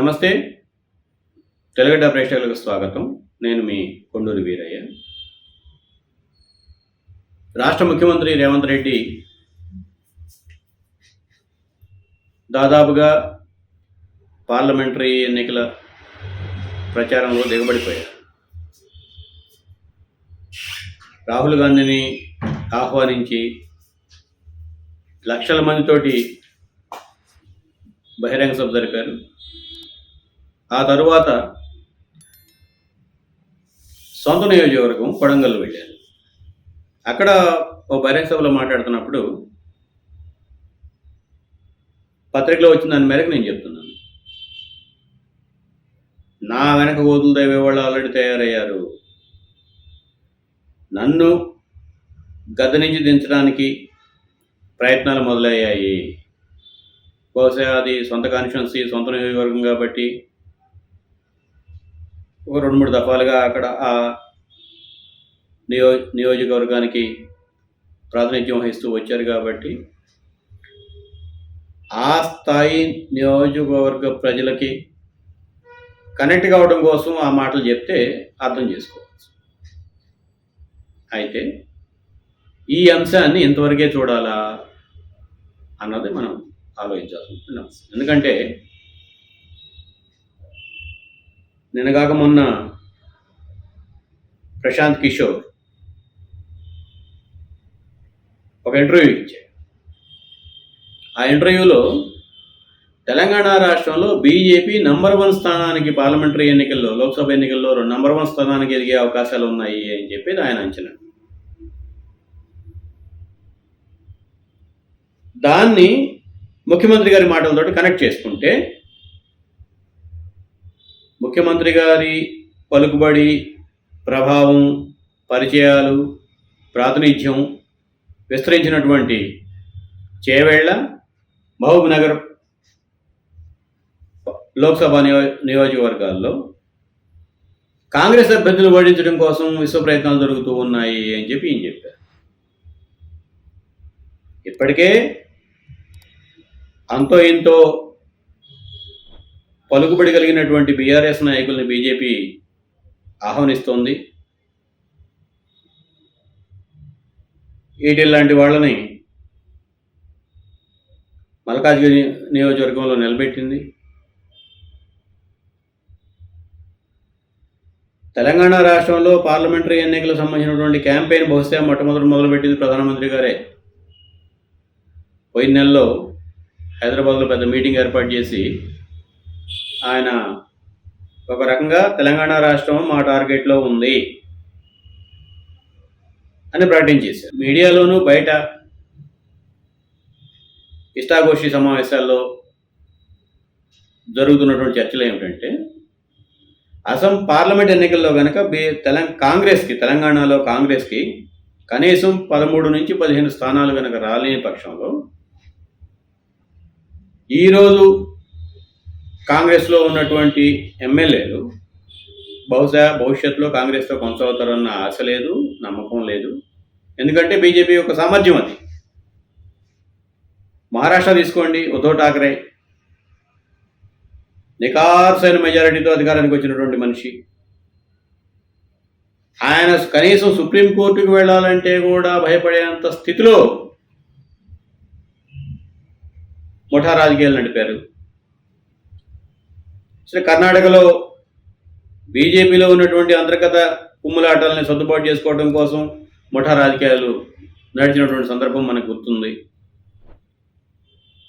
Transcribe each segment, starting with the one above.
నమస్తే. తెలుగడ్డ ప్రేక్షకులకు స్వాగతం. నేను మీ కొండూరు వీరయ్య. రాష్ట్ర ముఖ్యమంత్రి రేవంత్ రెడ్డి దాదాపుగా పార్లమెంటరీ ఎన్నికల ప్రచారంలో దిగబడిపోయారు. రాహుల్ గాంధీని ఆహ్వానించి లక్షల మందితోటి బహిరంగ సభ జరిపారు. ఆ తరువాత సొంత నియోజకవర్గం కొడంగల్ వెళ్ళాను అక్కడ ఓ బహిరంగ సభలో మాట్లాడుతున్నప్పుడు పత్రికలో వచ్చిన దాని మేరకు నేను చెప్తున్నాను. నా వెనక గోతులు తవ్వే వాళ్ళు ఆల్రెడీ తయారయ్యారు. నన్ను గద్ద నుంచి దించడానికి ప్రయత్నాలు మొదలయ్యాయి. బహుశా అది సొంత కాన్స్టిట్యున్సీ సొంత నియోజకవర్గం కాబట్టి ఒక రెండు మూడు దఫాలుగా అక్కడ ఆ నియో నియోజకవర్గానికి ప్రాతినిధ్యం వహిస్తూ వచ్చారు కాబట్టి ఆ స్థాయి నియోజకవర్గ ప్రజలకి కనెక్ట్ కావడం కోసం ఆ మాటలు చెప్తే అర్థం చేసుకోవచ్చు. అయితే ఈ అంశాన్ని ఇంతవరకే చూడాలా అన్నది మనం ఆలోచించాల్సి ఉంటుంది. ఎందుకంటే నిన్నగాక మొన్న ప్రశాంత్ కిషోర్ ఒక ఇంటర్వ్యూ ఇచ్చాడు ఆ ఇంటర్వ్యూలో తెలంగాణ రాష్ట్రంలో బీజేపీ నంబర్ వన్ స్థానానికి పార్లమెంటరీ ఎన్నికల్లో లోక్సభ ఎన్నికల్లో నంబర్ వన్ స్థానానికి ఎదిగే అవకాశాలు ఉన్నాయి అని చెప్పి ఆయన అంచనా. దాన్ని ముఖ్యమంత్రి గారి మాటలతోటి కనెక్ట్ చేసుకుంటే ముఖ్యమంత్రి గారి పలుకుబడి ప్రభావం పరిచయాలు ప్రాతినిధ్యం విస్తరించినటువంటి చేవేళ్ళ మహబూబ్నగర్ లోక్సభ నియో నియోజకవర్గాల్లో కాంగ్రెస్ అభ్యర్థులు ఓడించడం కోసం విశ్వ ప్రయత్నాలు జరుగుతూ ఉన్నాయి అని చెప్పి ఈయన చెప్పారు. ఇప్పటికే అంతో ఇంతో పలుకుబడి కలిగినటువంటి బీఆర్ఎస్ నాయకుల్ని బీజేపీ ఆహ్వానిస్తోంది. ఈటిల్ లాంటి వాళ్ళని మల్కాజ్గిరి నియోజకవర్గంలో నిలబెట్టింది. తెలంగాణ రాష్ట్రంలో పార్లమెంటరీ ఎన్నికలకు సంబంధించినటువంటి క్యాంపెయిన్ బహుశా మొట్టమొదటి మొదలుపెట్టింది ప్రధానమంత్రి గారే. పోయిన నెలలో హైదరాబాద్లో పెద్ద మీటింగ్ ఏర్పాటు చేసి ఆయన ఒక రకంగా తెలంగాణ రాష్ట్రం మా టార్గెట్లో ఉంది అని ప్రకటించేశారు మీడియాలోనూ బయట ఇష్టాగోష్ఠి సమావేశాల్లో జరుగుతున్నటువంటి చర్చలు ఏమిటంటే అసం పార్లమెంట్ ఎన్నికల్లో కనుక బీ తెలం కాంగ్రెస్కి తెలంగాణలో కాంగ్రెస్కి కనీసం పదమూడు నుంచి పదిహేను స్థానాలు కనుక రాలేని పక్షంలో ఈరోజు కాంగ్రెస్లో ఉన్నటువంటి ఎమ్మెల్యేలు బహుశా భవిష్యత్తులో కాంగ్రెస్తో కొనసాగుతారన్న ఆశ లేదు నమ్మకం లేదు. ఎందుకంటే బీజేపీ యొక్క సామర్థ్యం అది. మహారాష్ట్ర తీసుకోండి ఉద్ధవ్ ఠాకరే. నికార్సైన మెజారిటీతో అధికారానికి వచ్చినటువంటి మనిషి. ఆయన కనీసం సుప్రీంకోర్టుకు వెళ్ళాలంటే కూడా భయపడేంత స్థితిలో ముఠా రాజకీయాలు నడిపారు. అసలు కర్ణాటకలో బీజేపీలో ఉన్నటువంటి అంతర్గత కుమ్ములాటల్ని సర్దుబాటు చేసుకోవడం కోసం ముఠా రాజకీయాలు నడిచినటువంటి సందర్భం మనకు గుర్తుంది.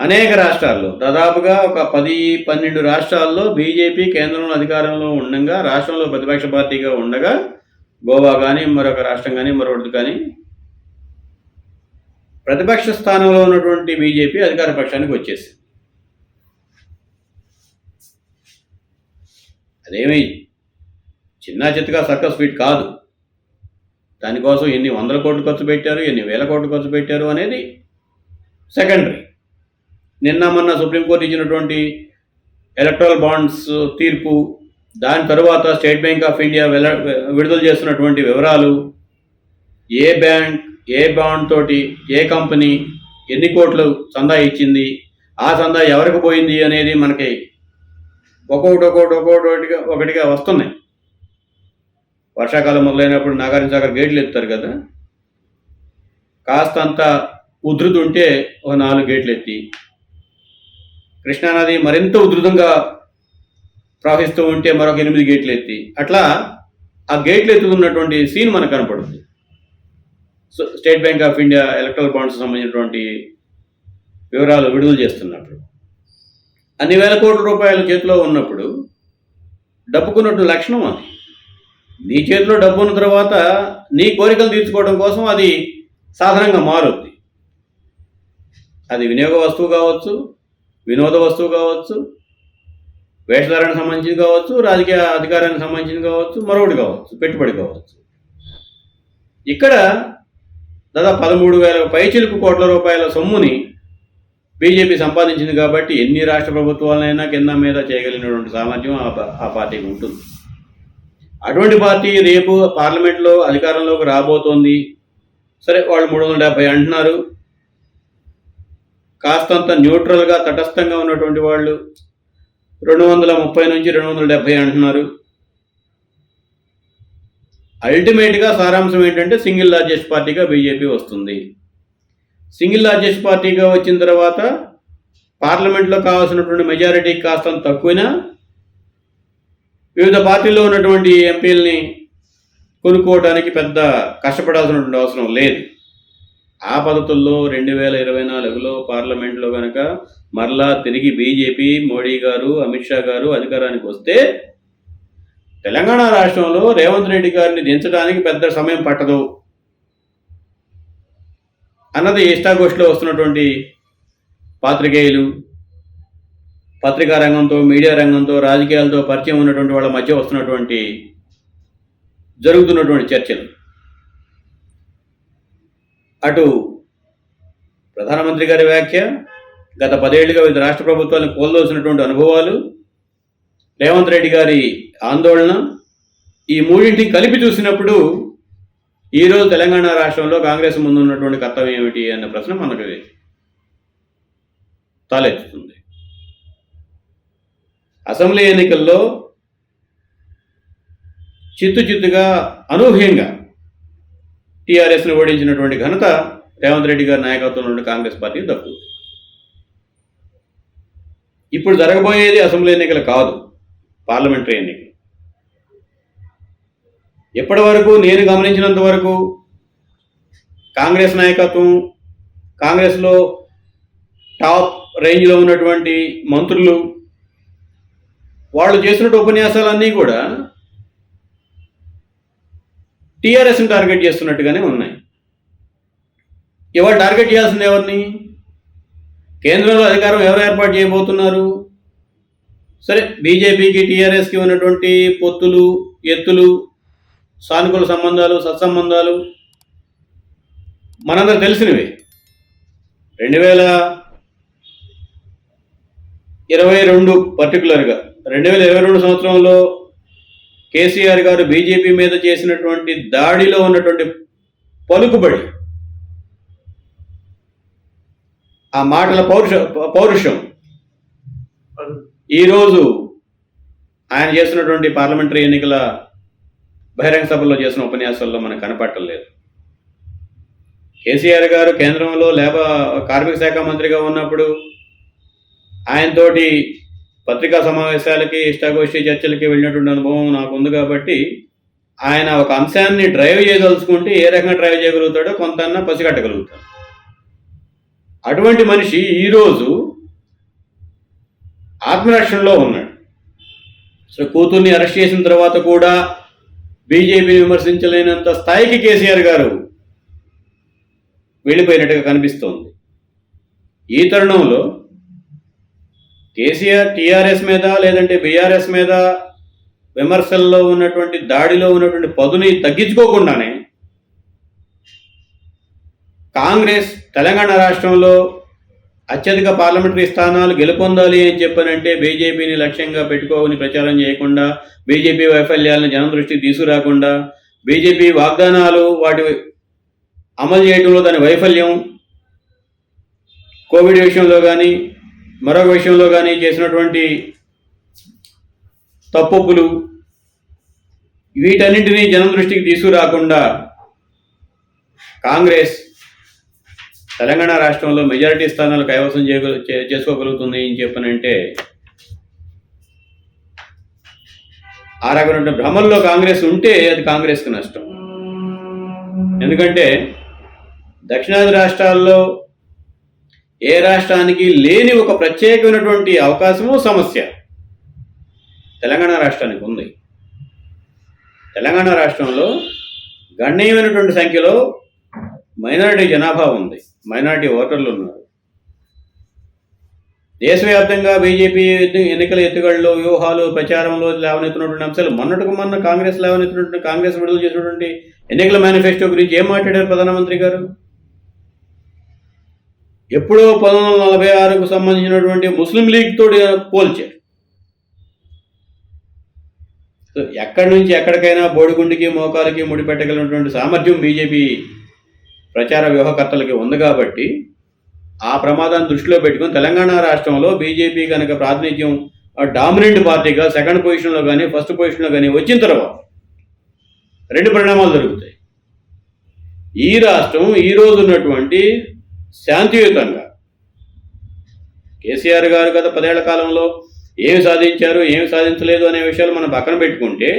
అనేక రాష్ట్రాల్లో దాదాపుగా ఒక పది పన్నెండు రాష్ట్రాల్లో బీజేపీ కేంద్రంలో అధికారంలో ఉండగా రాష్ట్రంలో ప్రతిపక్ష పార్టీగా ఉండగా గోవా కానీ మరొక రాష్ట్రం కానీ మరొకటి కానీ ప్రతిపక్ష స్థానంలో ఉన్నటువంటి బీజేపీ అధికార పక్షానికి వచ్చేసింది. అదేమి చిన్న చిత్తగా సర్కస్ ఫీట్ కాదు. దానికోసం ఎన్ని వందల కోట్లు ఖర్చు పెట్టారు ఎన్ని వేల కోట్లు ఖర్చు పెట్టారు అనేది సెకండరీ నిన్న మొన్న సుప్రీంకోర్టు ఇచ్చినటువంటి ఎలక్ట్రల్ బాండ్స్ తీర్పు దాని తరువాత స్టేట్ బ్యాంక్ ఆఫ్ ఇండియా వెల విడుదల చేస్తున్నటువంటి వివరాలు ఏ బ్యాంక్ ఏ బాండ్ తోటి ఏ కంపెనీ ఎన్ని కోట్లు చందా ఇచ్చింది ఆ చందా ఎవరికి పోయింది అనేది మనకి ఒక్కొక్కటి ఒక్కొక్కటి ఒక్కొక్కటిగా ఒకటిగా వస్తున్నాయి. వర్షాకాలం మొదలైనప్పుడు నాగార్జున సాగర్ గేట్లు ఎత్తారు కదా. కాస్తంత ఉధృతి ఉంటే ఒక నాలుగు గేట్లు ఎత్తి కృష్ణానది మరింత ఉధృతంగా ప్రవహిస్తూ ఉంటే మరొక ఎనిమిది గేట్లు ఎత్తి అట్లా ఆ గేట్లు ఎత్తుతున్నటువంటి సీన్ మనకు కనపడుతుంది. So State Bank of India electoral bonds సంబంధించినటువంటి వివరాలు విడుదల చేస్తున్నప్పుడు. అన్ని వేల కోట్ల రూపాయలు చేతిలో ఉన్నప్పుడు డబ్బుకున్నట్టు లక్షణం అది. నీ చేతిలో డబ్బు ఉన్న తర్వాత నీ కోరికలు తీర్చుకోవడం కోసం అది సాధనంగా మారుద్ది. అది వినియోగ వస్తువు కావచ్చు వినోద వస్తువు కావచ్చు వేషధారానికి సంబంధించింది కావచ్చు రాజకీయ అధికారానికి సంబంధించింది కావచ్చు మరొకటి కావచ్చు పెట్టుబడి కావచ్చు. ఇక్కడ దాదాపు పదమూడు వేల పైచిలుపు కోట్ల రూపాయల సొమ్ముని బీజేపీ సంపాదించింది కాబట్టి ఎన్ని రాష్ట్ర ప్రభుత్వాలైనా కింద మీద చేయగలిగినటువంటి సామర్థ్యం ఆ ఆ పార్టీకి ఉంటుంది. అటువంటి పార్టీ రేపు పార్లమెంట్లో అధికారంలోకి రాబోతోంది. సరే వాళ్ళు మూడు వందల డెబ్బై అంటున్నారు. కాస్తంత న్యూట్రల్గా తటస్థంగా ఉన్నటువంటి వాళ్ళు రెండు వందల ముప్పై నుంచి రెండు వందల డెబ్బై అంటున్నారు. అల్టిమేట్గా సారాంశం ఏంటంటే సింగిల్ లార్జెస్ట్ పార్టీగా బీజేపీ వస్తుంది. సింగిల్ లార్జెస్ట్ పార్టీగా వచ్చిన తర్వాత పార్లమెంట్లో కావాల్సినటువంటి మెజారిటీ కాస్త తక్కువైనా వివిధ పార్టీల్లో ఉన్నటువంటి ఎంపీలని కొనుక్కోవడానికి పెద్ద కష్టపడాల్సినటువంటి అవసరం లేదు. ఆ పద్ధతుల్లో రెండు వేల ఇరవై నాలుగులో పార్లమెంట్లో కనుక మరలా తిరిగి బీజేపీ మోడీ గారు అమిత్ షా గారు అధికారానికి వస్తే తెలంగాణ రాష్ట్రంలో రేవంత్ రెడ్డి గారిని దించడానికి పెద్ద సమయం పట్టదు. అన్నది ఇష్టాగోష్ఠిలో వస్తున్నటువంటి పాత్రికేయులు పత్రికా రంగంతో మీడియా రంగంతో రాజకీయాలతో పరిచయం ఉన్నటువంటి వాళ్ళ మధ్య వస్తున్నటువంటి జరుగుతున్నటువంటి చర్చలు. అటు ప్రధానమంత్రి గారి వ్యాఖ్య గత పదేళ్ళుగా వివిధ రాష్ట్ర ప్రభుత్వాలను కోల్దోసినటువంటి అనుభవాలు రేవంత్ రెడ్డి గారి ఆందోళన ఈ మూడింటిని కలిపి చూసినప్పుడు ఈరోజు తెలంగాణ రాష్ట్రంలో కాంగ్రెస్ ముందు ఉన్నటువంటి కర్తవ్యం ఏమిటి అన్న ప్రశ్న మనకు తలెత్తుతుంది. అసెంబ్లీ ఎన్నికల్లో చిత్తు చిత్తుగా అనూహ్యంగా టీఆర్ఎస్ను ఓడించినటువంటి ఘనత రేవంత్ రెడ్డి గారి నాయకత్వంలో కాంగ్రెస్ పార్టీ దక్కుతుంది. ఇప్పుడు జరగబోయేది అసెంబ్లీ ఎన్నికలు కాదు పార్లమెంటరీ ఎన్నికలు. ఇప్పటి వరకు నేను గమనించినంత వరకు కాంగ్రెస్ నాయకత్వం కాంగ్రెస్లో టాప్ రేంజ్లో ఉన్నటువంటి మంత్రులు వాళ్ళు చేసినట్టు ఉపన్యాసాలన్నీ కూడా టీఆర్ఎస్ని టార్గెట్ చేస్తున్నట్టుగానే ఉన్నాయి. ఇవాళ టార్గెట్ చేయాల్సింది ఎవరిని? కేంద్రంలో అధికారం ఎవరు ఏర్పాటు చేయబోతున్నారు? సరే బీజేపీకి టీఆర్ఎస్కి ఉన్నటువంటి పొత్తులు ఎత్తులు సానుకూల సంబంధాలు సత్సంబంధాలు మనందరికి తెలిసినవే. రెండు వేల ఇరవై రెండు పర్టికులర్గా రెండు వేల ఇరవై రెండు సంవత్సరంలో కేసీఆర్ గారు బీజేపీ మీద చేసినటువంటి దాడిలో ఉన్నటువంటి పలుకుబడి ఆ మాటల పౌరుష పౌరుషం ఈరోజు ఆయన చేసినటువంటి పార్లమెంటరీ ఎన్నికల బహిరంగ సభలో చేసిన ఉపన్యాసాల్లో మనకు కనపట్టలేదు కేసీఆర్ గారు కేంద్రంలో లేబర్ కార్మిక శాఖ మంత్రిగా ఉన్నప్పుడు ఆయనతోటి పత్రికా సమావేశాలకి ఇష్టాగోష్ఠి చర్చలకి వెళ్ళినటువంటి అనుభవం నాకు ఉంది కాబట్టి ఆయన ఒక అంశాన్ని డ్రైవ్ చేయదలుచుకుంటే ఏ రకంగా డ్రైవ్ చేయగలుగుతాడో కొంత పసిగట్టగలుగుతాడు. అటువంటి మనిషి ఈరోజు ఆత్మరక్షణలో ఉన్నాడు. సో కూతుర్ని అరెస్ట్ చేసిన తర్వాత కూడా బీజేపీని విమర్శించలేనంత స్థాయికి కేసీఆర్ గారు వెళ్ళిపోయినట్టుగా కనిపిస్తోంది. ఈ తరుణంలో కేసీఆర్ టీఆర్ఎస్ మీద లేదంటే బీఆర్ఎస్ మీద విమర్శల్లో ఉన్నటువంటి దాడిలో ఉన్నటువంటి పదుని తగ్గించుకోకుండానే కాంగ్రెస్ తెలంగాణ రాష్ట్రంలో అత్యధిక పార్లమెంటరీ స్థానాలు గెలుపొందాలి అని చెప్పనంటే బీజేపీని లక్ష్యంగా పెట్టుకోని ప్రచారం చేయకుండా బీజేపీ వైఫల్యాలను జనం దృష్టికి తీసుకురాకుండా బీజేపీ వాగ్దానాలు వాటి అమలు చేయడంలో దాని వైఫల్యం కోవిడ్ విషయంలో కానీ మరొక విషయంలో కానీ చేసినటువంటి తప్పులు వీటన్నింటినీ జనం దృష్టికి తీసుకురాకుండా కాంగ్రెస్ తెలంగాణ రాష్ట్రంలో మెజారిటీ స్థానాలు కైవసం చేయగల చేసుకోగలుగుతుంది అని చెప్పనంటే ఆ రకమైన భ్రమల్లో కాంగ్రెస్ ఉంటే అది కాంగ్రెస్కి నష్టం. ఎందుకంటే దక్షిణాది రాష్ట్రాల్లో ఏ రాష్ట్రానికి లేని ఒక ప్రత్యేకమైనటువంటి అవకాశము సమస్య తెలంగాణ రాష్ట్రానికి ఉంది. తెలంగాణ రాష్ట్రంలో గణనీయమైనటువంటి సంఖ్యలో మైనారిటీ జనాభా ఉంది. మైనారిటీ ఓటర్లు ఉన్నారు. దేశవ్యాప్తంగా బీజేపీ ఎన్నికల ఎత్తుగడలు వ్యూహాలు ప్రచారంలో లేవనెత్తినటువంటి అంశాలు మొన్నటికి మొన్న కాంగ్రెస్ లేవనెత్తినటువంటి కాంగ్రెస్ విడుదల చేసినటువంటి ఎన్నికల మేనిఫెస్టో గురించి ఏం మాట్లాడారు ప్రధానమంత్రి గారు? ఎప్పుడో పంతొమ్మిది వందల నలభై ఆరుకు సంబంధించినటువంటి ముస్లిం లీగ్తో పోల్చారు. ఎక్కడి నుంచి ఎక్కడికైనా బోడిగుండికి మోకాలకి ముడిపెట్టగలిగినటువంటి సామర్థ్యం బీజేపీ ప్రచార వ్యూహకర్తలకి ఉంది కాబట్టి ఆ ప్రమాదాన్ని దృష్టిలో పెట్టుకుని తెలంగాణ రాష్ట్రంలో బీజేపీ కనుక ప్రాతినిధ్యం డామినెంట్ పార్టీగా సెకండ్ పొజిషన్లో కానీ ఫస్ట్ పొజిషన్లో కానీ వచ్చిన తర్వాత రెండు పరిణామాలు జరుగుతాయి. ఈ రాష్ట్రం ఈ ఉన్నటువంటి శాంతియుతంగా కేసీఆర్ గారు గత పదేళ్ళ కాలంలో ఏమి సాధించారు ఏమి సాధించలేదు అనే విషయాలు మనం పక్కన పెట్టుకుంటే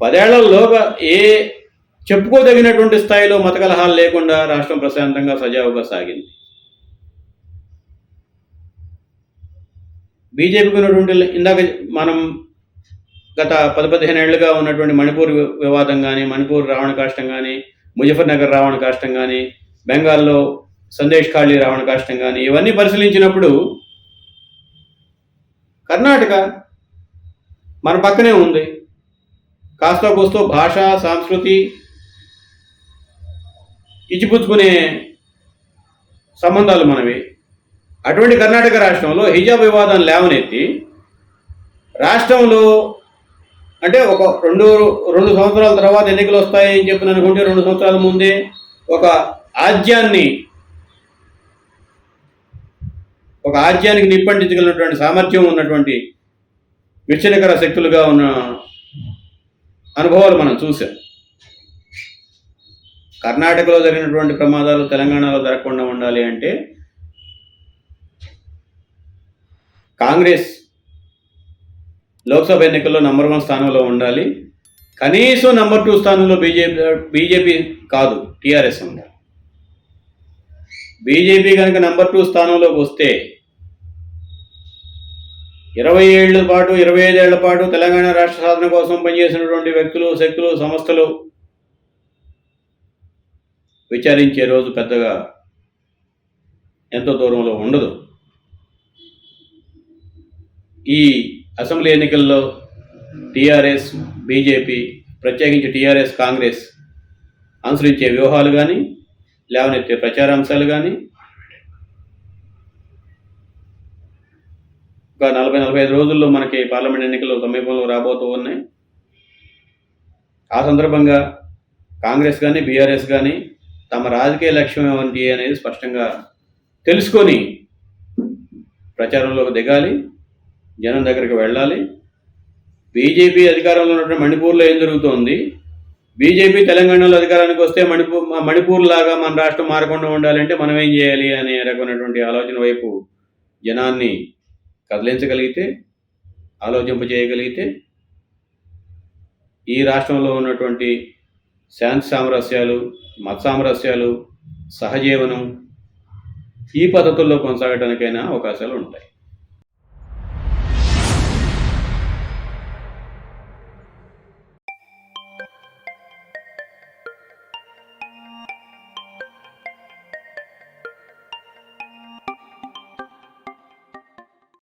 పదేళ్ళలోగా ఏ చెప్పుకోదగినటువంటి స్థాయిలో మతకలహాలు లేకుండా రాష్ట్రం ప్రశాంతంగా సజావుగా సాగింది. బీజేపీకి ఉన్నటువంటి ఇందాక మనం గత పది పదిహేను ఏళ్ళుగా ఉన్నటువంటి మణిపూర్ వివాదం కానీ మణిపూర్ రావణ కాష్టం కానీ ముజఫర్ నగర్ రావణ కాష్టం కానీ బెంగాల్లో సందేశ్ ఖాళీ రావణ కాష్టం కానీ ఇవన్నీ పరిశీలించినప్పుడు కర్ణాటక మన పక్కనే ఉంది. కాస్త కూస్తో భాష సంస్కృతి ఇచ్చిపుచ్చుకునే సంబంధాలు మనవి. అటువంటి కర్ణాటక రాష్ట్రంలో హిజాబ్ వివాదం లేవనెత్తి రాష్ట్రంలో అంటే ఒక రెండు రెండు సంవత్సరాల తర్వాత ఎన్నికలు వస్తాయని చెప్పి అనుకుంటే రెండు సంవత్సరాల ముందే ఒక ఆజ్యాన్ని ఒక ఆజ్యానికి నిప్పంటించగలిగినటువంటి సామర్థ్యం ఉన్నటువంటి విచ్చనకర శక్తులుగా ఉన్న అనుభవాలు మనం చూసాం కర్ణాటకలో జరిగినటువంటి ప్రమాదాలు తెలంగాణలో జరగకుండా ఉండాలి అంటే కాంగ్రెస్ లోక్సభ ఎన్నికల్లో నంబర్ వన్ స్థానంలో ఉండాలి. కనీసం నంబర్ టూ స్థానంలో బీజేపీ బీజేపీ కాదు టీఆర్ఎస్ ఉండాలి. బీజేపీ కనుక నంబర్ టూ స్థానంలోకి వస్తే ఇరవై ఏళ్ళ పాటు ఇరవై ఐదేళ్ళ పాటు తెలంగాణ రాష్ట్ర సాధన కోసం పనిచేసినటువంటి వ్యక్తులు శక్తులు సంస్థలు విచారించే రోజు పెద్దగా ఎంతో దూరంలో ఉండదు. ఈ అసెంబ్లీ ఎన్నికల్లో టీఆర్ఎస్ బీజేపీ ప్రత్యేకించి టీఆర్ఎస్ కాంగ్రెస్ అనుసరించే వ్యూహాలు కానీ లేవనెత్తే ప్రచారాంశాలు కానీ ఒక నలభై నలభై ఐదు రోజుల్లో మనకి పార్లమెంట్ ఎన్నికలు సమీపంలో రాబోతూ ఉన్నాయి. ఆ సందర్భంగా కాంగ్రెస్ కానీ బీఆర్ఎస్ కానీ తమ రాజకీయ లక్ష్యం ఏమిటి అనేది స్పష్టంగా తెలుసుకొని ప్రచారంలోకి దిగాలి జనం దగ్గరికి వెళ్ళాలి. బీజేపీ అధికారంలో ఉన్నటువంటి మణిపూర్లో ఏం జరుగుతోంది? బీజేపీ తెలంగాణలో అధికారానికి వస్తే మణిపూర్ మణిపూర్ లాగా మన రాష్ట్రం మారకుండా ఉండాలంటే మనం ఏం చేయాలి అనే రకమైనటువంటి ఆలోచన వైపు జనాన్ని కదిలించగలిగితే ఆలోచింప చేయగలిగితే ఈ రాష్ట్రంలో ఉన్నటువంటి శాంతి సామరస్యాలు మత సామరస్యాలు సహజీవనం ఈ పద్ధతుల్లో కొనసాగడానికైనా అవకాశాలు ఉంటాయి.